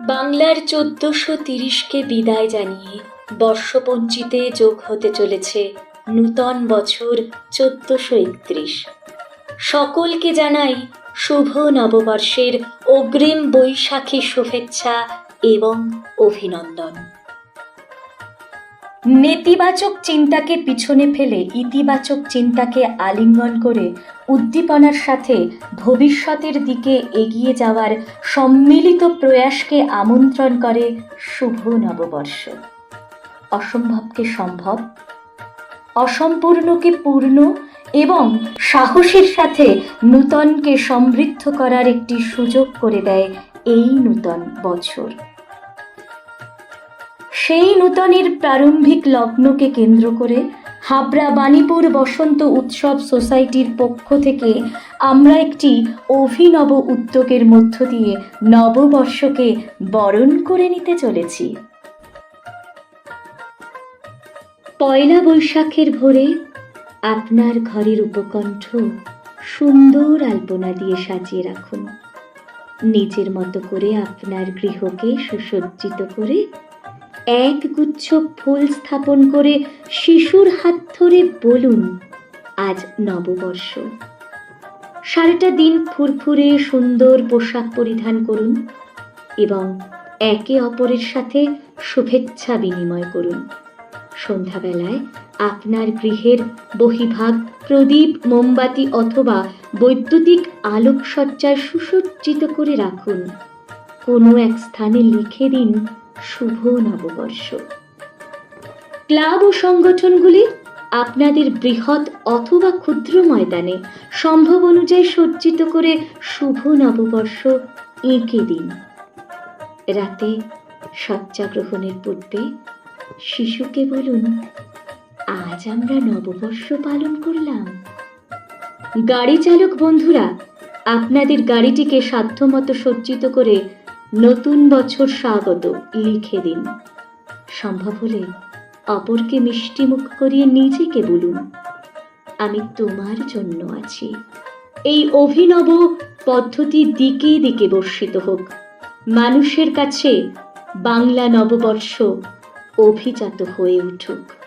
বাংলার চোদ্দশো তিরিশকে বিদায় জানিয়ে বর্ষপঞ্জিতে যোগ হতে চলেছে নূতন বছর চোদ্দশো একত্রিশ। সকলকে জানাই শুভ নববর্ষের অগ্রিম বৈশাখী শুভেচ্ছা এবং অভিনন্দন। নেতিবাচক চিন্তাকে পিছনে ফেলে ইতিবাচক চিন্তাকে আলিঙ্গন করে উদ্দীপনার সাথে ভবিষ্যতের দিকে এগিয়ে যাওয়ার সম্মিলিত প্রয়াসকে আমন্ত্রণ করে শুভ নববর্ষ। অসম্ভবকে সম্ভব, অসম্পূর্ণকে পূর্ণ এবং সাহসের সাথে নূতনকে সমৃদ্ধ করার একটি সুযোগ করে দেয় এই নূতন বছর। সেই নূতনের প্রারম্ভিক লগ্নকে কেন্দ্র করে হাবড়া বাণীপুর বসন্ত উৎসব সোসাইটির পক্ষ থেকে আমরা একটি অভিনব উদ্যোগের মধ্য দিয়ে নববর্ষকে বরণ করে নিতে চলেছি। পয়লা বৈশাখের ভোরে আপনার ঘরের উপকণ্ঠ সুন্দর আলপনা দিয়ে সাজিয়ে রাখুন। নিজের মতো করে আপনার গৃহকে সুসজ্জিত করে এক গুচ্ছ ফুল স্থাপন করে শিশুর হাত ধরে বলুন, আজ নববর্ষ। সারাটা দিন ফুরফুরে সুন্দর পোশাক পরিধান করুন এবং একে অপরের সাথে শুভেচ্ছা বিনিময় করুন। সন্ধ্যাবেলায় আপনার গৃহের বহিভাগ, প্রদীপ, মোমবাতি অথবা বৈদ্যুতিক আলোকসজ্জায় সুসজ্জিত করে রাখুন। কোনো এক স্থানে লিখে দিন শুভ নববর্ষ। ক্লাব ও সংগঠনগুলি আপনাদের বৃহৎ অথবা ক্ষুদ্র ময়দানে সম্ভব অনুযায়ী সজ্জিত করে শুভ নববর্ষ এঁকে দিন। রাতে শয্যা গ্রহণের পূর্বে শিশুকে বলুন, আজ আমরা নববর্ষ পালন করলাম। গাড়ি চালক বন্ধুরা, আপনাদের গাড়িটিকে সাধ্যমতো সজ্জিত করে নতুন বছর স্বাগত লিখে দিন। সম্ভব হলে অপরকে মিষ্টি মুখ করিয়ে নিজেকে বলুন, আমি তোমার জন্য আছি। এই অভিনব পদ্ধতি দিকে দিকে বর্ষিত হোক। মানুষের কাছে বাংলা নববর্ষ অভিজাত হয়ে উঠুক।